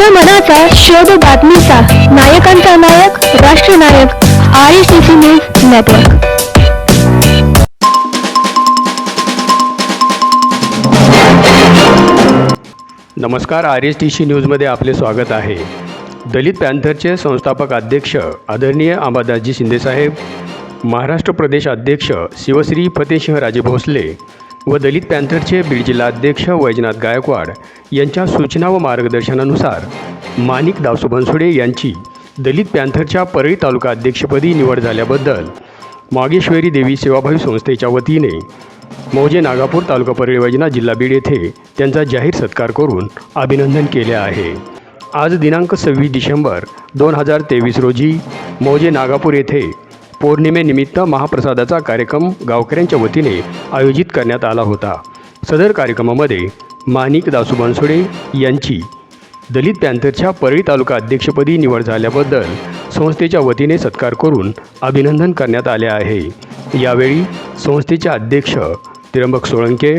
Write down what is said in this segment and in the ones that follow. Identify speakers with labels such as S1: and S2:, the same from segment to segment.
S1: जनमनाचा शोध बातमीचा. नायकांचा नायक राष्ट्रनायक R S T C news network.
S2: नमस्कार आर एस टी सी न्यूजमध्ये आपले स्वागत आहे. दलित पॅन्थरचे संस्थापक अध्यक्ष आदरणीय अंबादासजी शिंदेसाहेब महाराष्ट्र प्रदेश अध्यक्ष शिवश्री फतेसिंहराजे भोसले व दलित पॅन्थरचे बीड जिल्हा अध्यक्ष वैजनाथ गायकवाड यांच्या सूचना व मार्गदर्शनानुसार माणिक दासू बनसुडे यांची दलित पॅन्थरच्या परळी तालुका अध्यक्षपदी निवड झाल्याबद्दल मागेश्वरी देवी सेवाभावी संस्थेच्या वतीने मौजे नागापूर तालुका परळी वैजनाथ जिल्हा बीड येथे त्यांचा जाहीर सत्कार करून अभिनंदन केले आहे. आज दिनांक सव्वीस डिसेंबर दोन हजार तेवीस रोजी मौजे नागापूर येथे पौर्णिमेनिमित्त महाप्रसादाचा कार्यक्रम गावकऱ्यांच्या वतीने आयोजित करण्यात आला होता. सदर कार्यक्रमामध्ये माणिक दासू बनसोडे यांची दलित पॅन्थरच्या परळी तालुका अध्यक्षपदी निवड झाल्याबद्दल संस्थेच्या वतीने सत्कार करून अभिनंदन करण्यात आले आहे. यावेळी संस्थेचे अध्यक्ष त्र्यंबक सोळंके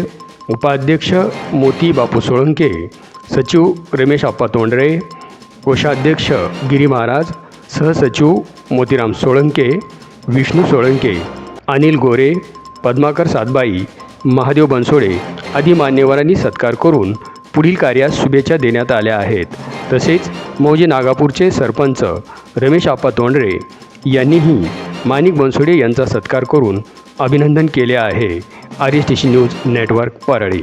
S2: उपाध्यक्ष मोती बापू सोळंके सचिव रमेश आप्पा तोंडरे कोषाध्यक्ष गिरी महाराज सहसचिव मोतीराम सोळंके विष्णू सोळंके अनिल गोरे पद्माकर सातबाई महादेव बनसोडे आदी मान्यवरांनी सत्कार करून पुढील कार्यास शुभेच्छा देण्यात आल्या आहेत. तसेच मौजे नागापूरचे सरपंच रमेश आप्पा तोंडरे यांनीही माणिक बनसोडे यांचा सत्कार करून अभिनंदन केले आहे. R S T C news network Parli.